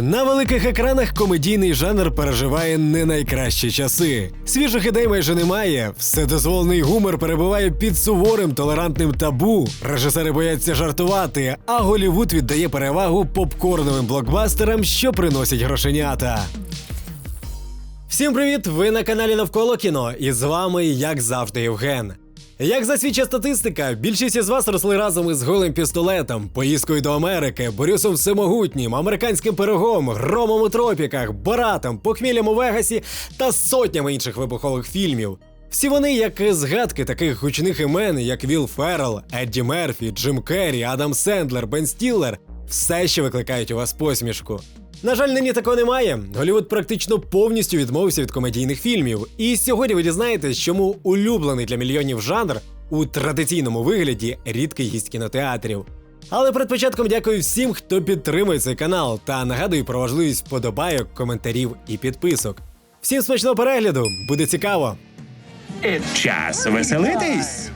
На великих екранах комедійний жанр переживає не найкращі часи. Свіжих ідей майже немає. Вседозволений гумор перебуває під суворим толерантним табу. Режисери бояться жартувати, а Голівуд віддає перевагу попкорновим блокбастерам, що приносять грошенята. Всім привіт! Ви на каналі Навколо кіно, і з вами, як завжди, Євген. Як засвідчує статистика, більшість із вас росли разом із голим пістолетом, поїздкою до Америки, Борюсом Всемогутнім, американським пирогом, громом у тропіках, Баратом, похміллям у Вегасі та сотнями інших вибухових фільмів. Всі вони, як згадки таких гучних імен, як Вілл Феррелл, Едді Мерфі, Джим Керрі, Адам Сендлер, Бен Стіллер, все ще викликають у вас посмішку. На жаль, нині такого немає. Голівуд практично повністю відмовився від комедійних фільмів. І сьогодні ви дізнаєтесь, чому улюблений для мільйонів жанр у традиційному вигляді рідкий гість кінотеатрів. Але перед початком дякую всім, хто підтримує цей канал, та нагадую про важливість вподобайок, коментарів і підписок. Всім смачного перегляду, буде цікаво. Час веселитись.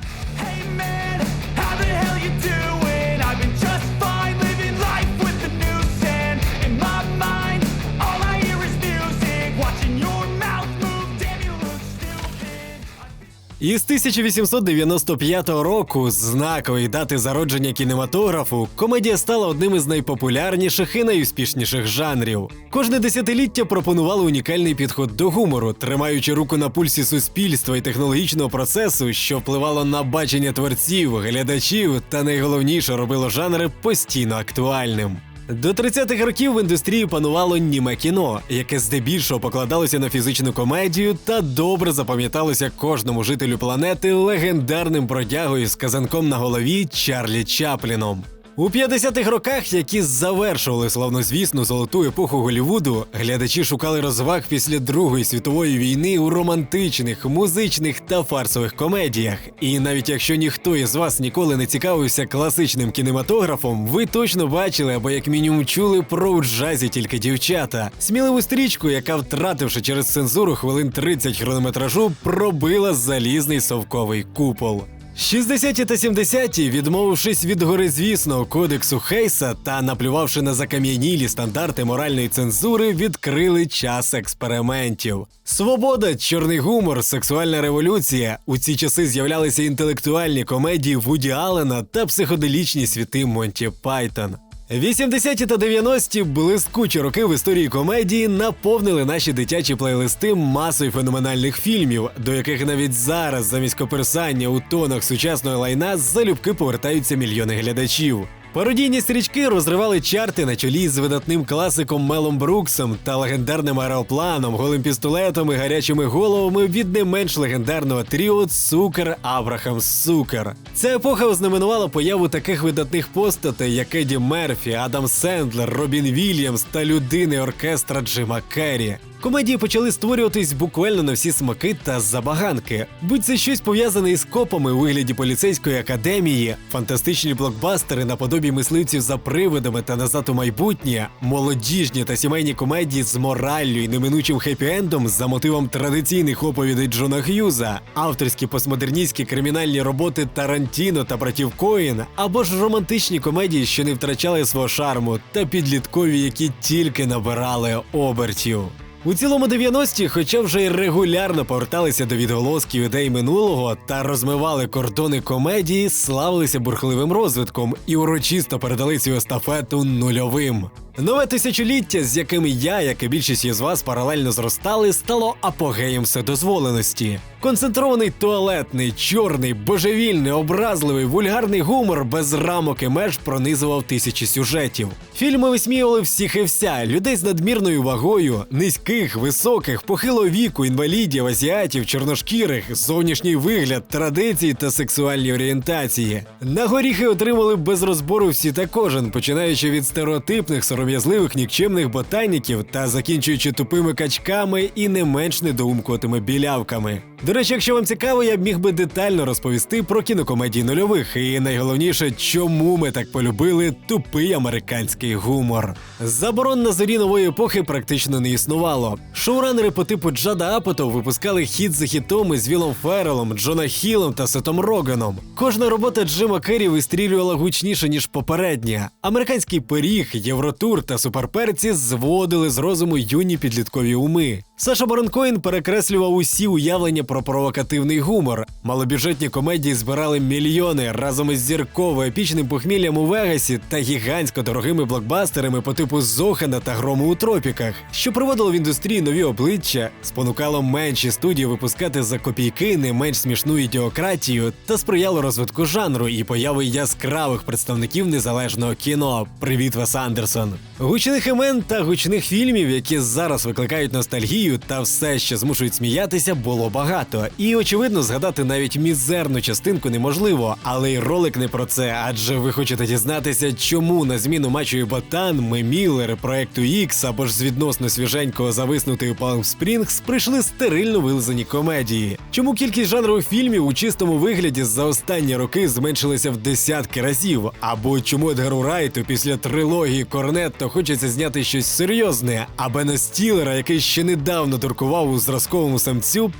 Із 1895 року, знакової дати зародження кінематографу, комедія стала одним із найпопулярніших і найуспішніших жанрів. Кожне десятиліття пропонувало унікальний підход до гумору, тримаючи руку на пульсі суспільства і технологічного процесу, що впливало на бачення творців, глядачів та найголовніше робило жанр постійно актуальним. До 30-х років в індустрії панувало німе кіно, яке здебільшого покладалося на фізичну комедію та добре запам'яталося кожному жителю планети легендарним бродягою з казанком на голові Чарлі Чапліном. У 50-х роках, які завершували славнозвісну золоту епоху Голівуду, глядачі шукали розваг після Другої світової війни у романтичних, музичних та фарсових комедіях. І навіть якщо ніхто із вас ніколи не цікавився класичним кінематографом, ви точно бачили або як мінімум чули про у джазі тільки дівчата. Сміливу стрічку, яка, втративши через цензуру хвилин 30 хронометражу, пробила залізний совковий купол. 60-ті та 70-ті, відмовившись від горизвісного кодексу Хейса та наплювавши на закам'янілі стандарти моральної цензури, відкрили час експериментів. Свобода, чорний гумор, сексуальна революція. У ці часи з'являлися інтелектуальні комедії Вуді Аллена та психоделічні світи Монті Пайтон. 80-ті та 90-ті блискучі роки в історії комедії наповнили наші дитячі плейлисти масою феноменальних фільмів, до яких навіть зараз замість коперсання у тонах сучасного лайна залюбки повертаються мільйони глядачів. Пародійні стрічки розривали чарти на чолі з видатним класиком Мелом Бруксом та легендарним аеропланом, голим пістолетом і гарячими головами від не менш легендарного тріо Цукер Абрахам Сукер. Ця епоха ознаменувала появу таких видатних постатей, як Еді Мерфі, Адам Сендлер, Робін Вільямс та людини оркестра Джима Керрі. Комедії почали створюватись буквально на всі смаки та забаганки. Будь це щось пов'язане із копами у вигляді поліцейської академії, фантастичні блокбастери наподобі мисливців за привидами та назад у майбутнє, молодіжні та сімейні комедії з мораллю і неминучим хеппі-ендом за мотивом традиційних оповідей Джона Х'юза, авторські постмодерністські кримінальні роботи Тарантіно та братів Коїн, або ж романтичні комедії, що не втрачали свого шарму, та підліткові, які тільки набирали обертів. У цілому 90-ті, хоча вже й регулярно поверталися до відголосків ідей минулого та розмивали кордони комедії, славилися бурхливим розвитком і урочисто передали цю естафету нульовим. Нове тисячоліття, з яким я, як і більшість із вас, паралельно зростали, стало апогеєм вседозволеності. Концентрований туалетний, чорний, божевільний, образливий, вульгарний гумор без рамок і меж пронизував тисячі сюжетів. Фільми висміювали всіх і вся людей з надмірною вагою, низьких, високих, похилого віку, інвалідів, азіатів, чорношкірих, зовнішній вигляд, традиції та сексуальні орієнтації. На горіхи отримали без розбору всі та кожен, починаючи від стереотипних, сором'язливих, нікчемних ботаніків та закінчуючи тупими качками і не менш недоумкуватими білявками. До речі, якщо вам цікаво, я б міг би детально розповісти про кінокомедії нульових, і найголовніше, чому ми так полюбили тупий американський гумор. Заборон на зорі нової епохи практично не існувало. Шоуранери по типу Джада Апато випускали хіт за хітом із Вілом Феррелом, Джона Хілом та Сетом Роганом. Кожна робота Джима Керрі вистрілювала гучніше ніж попередня. Американський пиріг, Євротур та суперперці зводили з розуму юні підліткові уми. Саша Барон Коін перекреслював усі уявлення про провокативний гумор. Малобюджетні комедії збирали мільйони разом із зірково епічним похміллям у Вегасі та гігантсько дорогими блокбастерами по типу Зохана та Грому у тропіках, що приводило в індустрії нові обличчя, спонукало менші студії випускати за копійки не менш смішну ідіократію та сприяло розвитку жанру і появи яскравих представників незалежного кіно. Привіт, Вес Андерсон. Гучних імен та гучних фільмів, які зараз викликають ностальгію та все ще змушують сміятися, було багато. І очевидно, згадати навіть мізерну частинку неможливо, але й ролик не про це, адже ви хочете дізнатися, чому на зміну матчу і ботан, Мемілер, проекту X або ж з відносно свіженького зависнутої Palm Springs прийшли стерильно вилизані комедії. Чому кількість жанрових фільмів у чистому вигляді за останні роки зменшилася в десятки разів? Або чому Едгару Райту після трилогії Корнетто хочеться зняти щось серйозне, а Бена Стілера, який ще недавно дуркував у зразковому самцю,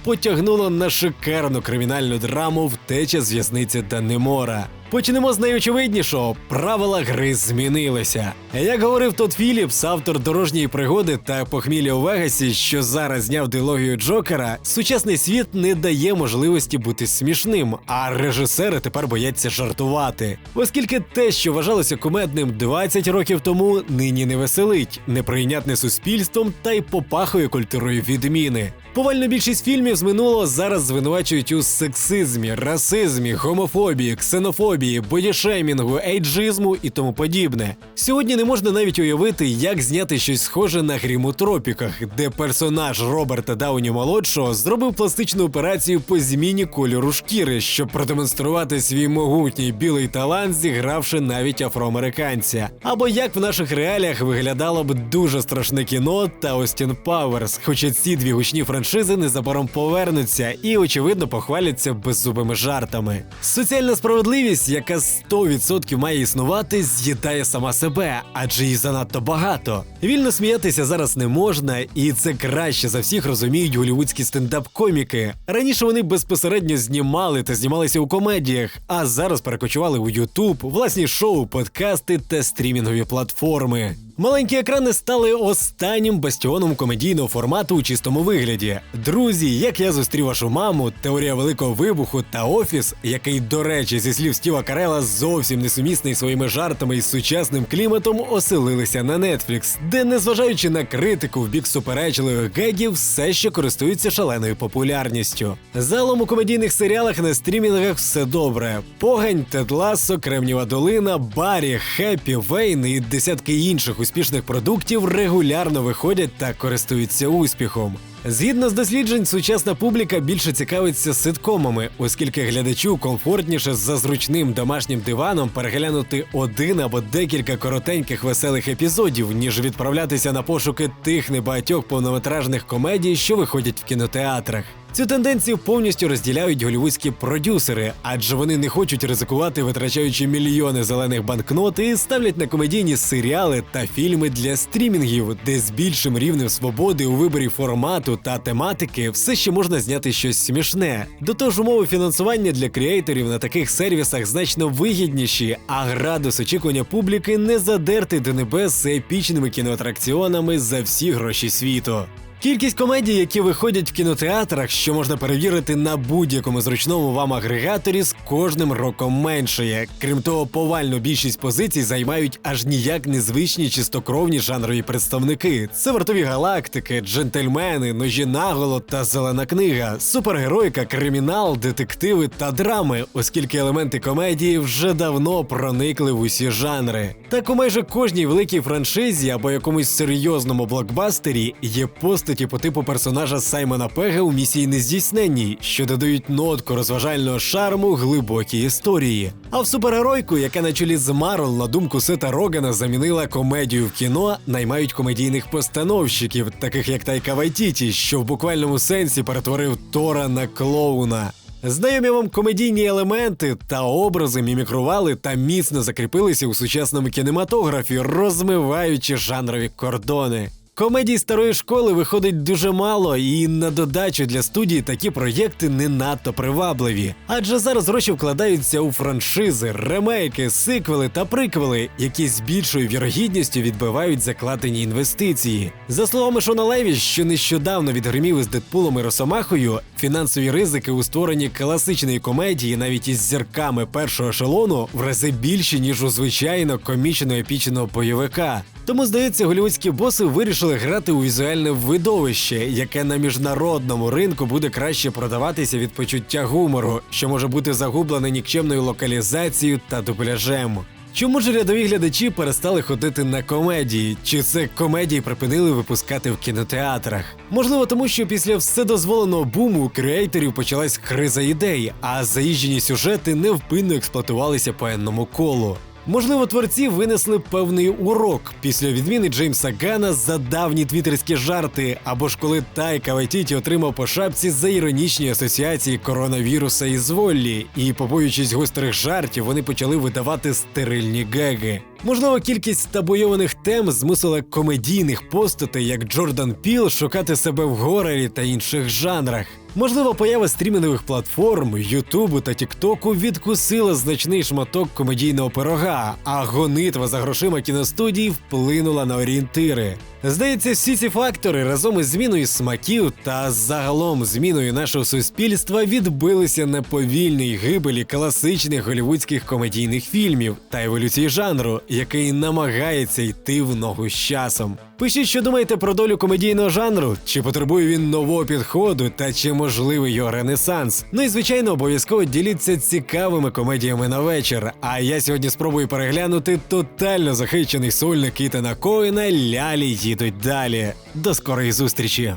потягнуло на шикарну кримінальну драму Втеча з в'язниці Даннемора. Почнемо з найочевиднішого: правила гри змінилися. Як говорив Тодд Філіпс, автор дорожньої пригоди та похмілля у Вегасі, що зараз зняв дилогію Джокера, сучасний світ не дає можливості бути смішним, а режисери тепер бояться жартувати. Оскільки те, що вважалося кумедним 20 років тому, нині не веселить, неприйнятне суспільством та й попахує культурою відміни. Повальна більшість фільмів з минулого зараз звинувачують у сексизмі, расизмі, гомофобії, ксенофобії, бодішеймінгу, ейджизму і тому подібне. Сьогодні не можна навіть уявити, як зняти щось схоже на грім у тропіках, де персонаж Роберта Дауні молодшого зробив пластичну операцію по зміні кольору шкіри, щоб продемонструвати свій могутній білий талант, зігравши навіть афроамериканця. Або як в наших реаліях виглядало б дуже страшне кіно та Остін Пауерс, хоча ці дві гучні франшизи незабаром повернуться і, очевидно, похваляться беззубими жартами. Соціальна справедливість, яка 100% має існувати, з'їдає сама себе, адже її занадто багато. Вільно сміятися зараз не можна, і це краще за всіх розуміють голівудські стендап-коміки. Раніше вони безпосередньо знімали та знімалися у комедіях, а зараз перекочували у Ютуб, власні шоу, подкасти та стрімінгові платформи. Маленькі екрани стали останнім бастіоном комедійного формату у чистому вигляді. Друзі, як я зустрів вашу маму, теорія великого вибуху та офіс, який, до речі, зі слів Стіва Карела, зовсім несумісний своїми жартами із сучасним кліматом, оселилися на Netflix, де, незважаючи на критику в бік суперечливих гегів, все ще користуються шаленою популярністю. Залом у комедійних серіалах на стрімінгах все добре. Погань, Тед Кремніва долина, Барі, Хеппі, Вейн і десятки інших успішних продуктів регулярно виходять та користуються успіхом. Згідно з досліджень, сучасна публіка більше цікавиться ситкомами, оскільки глядачу комфортніше за зручним домашнім диваном переглянути один або декілька коротеньких веселих епізодів, ніж відправлятися на пошуки тих небагатьох повнометражних комедій, що виходять в кінотеатрах. Цю тенденцію повністю розділяють голівудські продюсери, адже вони не хочуть ризикувати, витрачаючи мільйони зелених банкнот і ставлять на комедійні серіали та фільми для стрімінгів, де з більшим рівнем свободи у виборі формату та тематики все ще можна зняти щось смішне. До того ж, умови фінансування для креаторів на таких сервісах значно вигідніші, а градус очікування публіки не задертий до небес епічними кіноатракціонами за всі гроші світу. Кількість комедій, які виходять в кінотеатрах, що можна перевірити на будь-якому зручному вам агрегаторі, з кожним роком меншає. Крім того, повальну більшість позицій займають аж ніяк незвичні чистокровні жанрові представники. Це вартові галактики, джентльмени, ножі наголо та зелена книга, супергеройка, кримінал, детективи та драми, оскільки елементи комедії вже давно проникли в усі жанри. Так у майже кожній великій франшизі або якомусь серйозному блокбастері є пост постаті по типу персонажа Саймона Пега у місії Нездійсненній, що додають нотку розважального шарму глибокій історії. А в супергеройку, яка на чолі з Марвел, на думку Сета Рогана, замінила комедію в кіно, наймають комедійних постановщиків, таких як Тайка Вайтіті, що в буквальному сенсі перетворив Тора на клоуна. Знайомі вам комедійні елементи та образи мімікрували та міцно закріпилися у сучасному кінематографі, розмиваючи жанрові кордони. Комедій старої школи виходить дуже мало, і на додачу для студії такі проєкти не надто привабливі. Адже зараз гроші вкладаються у франшизи, ремейки, сиквели та приквели, які з більшою вірогідністю відбивають закладені інвестиції. За словами Шона Леві, що нещодавно відгримів із Дедпулом і Росомахою, фінансові ризики у створенні класичної комедії навіть із зірками першого ешелону в рази більші, ніж у звичайно комічно епічного бойовика. Тому, здається, голівудські боси вирішили грати у візуальне видовище, яке на міжнародному ринку буде краще продаватися від почуття гумору, що може бути загублене нікчемною локалізацією та дубляжем. Чому ж рядові глядачі перестали ходити на комедії? Чи це комедії припинили випускати в кінотеатрах? Можливо, тому що після вседозволеного буму у креаторів почалась криза ідей, а заїжджені сюжети невпинно експлуатувалися по енному колу. Можливо, творці винесли певний урок після відміни Джеймса Гана за давні твіттерські жарти, або ж коли Тайка Вайтіті отримав по шапці за іронічні асоціації коронавіруса і зволлі, і, побоюючись гострих жартів, вони почали видавати стерильні геги. Можливо, кількість табуйованих тем змусила комедійних постатей, як Джордан Піл, шукати себе в горорі та інших жанрах. Можливо, поява стрімінгових платформ, Ютубу та Тіктоку відкусила значний шматок комедійного пирога, а гонитва за грошима кіностудії вплинула на орієнтири. Здається, всі ці фактори разом із зміною смаків та загалом зміною нашого суспільства відбилися на повільній гибелі класичних голівудських комедійних фільмів та еволюції жанру, який намагається йти в ногу з часом. Пишіть, що думаєте про долю комедійного жанру, чи потребує він нового підходу, та чи можливий його ренесанс. Ну і звичайно, обов'язково діліться цікавими комедіями на вечір. А я сьогодні спробую переглянути тотально захищений сольник Ітана Коїна Лялі їдуть далі. До скорої зустрічі!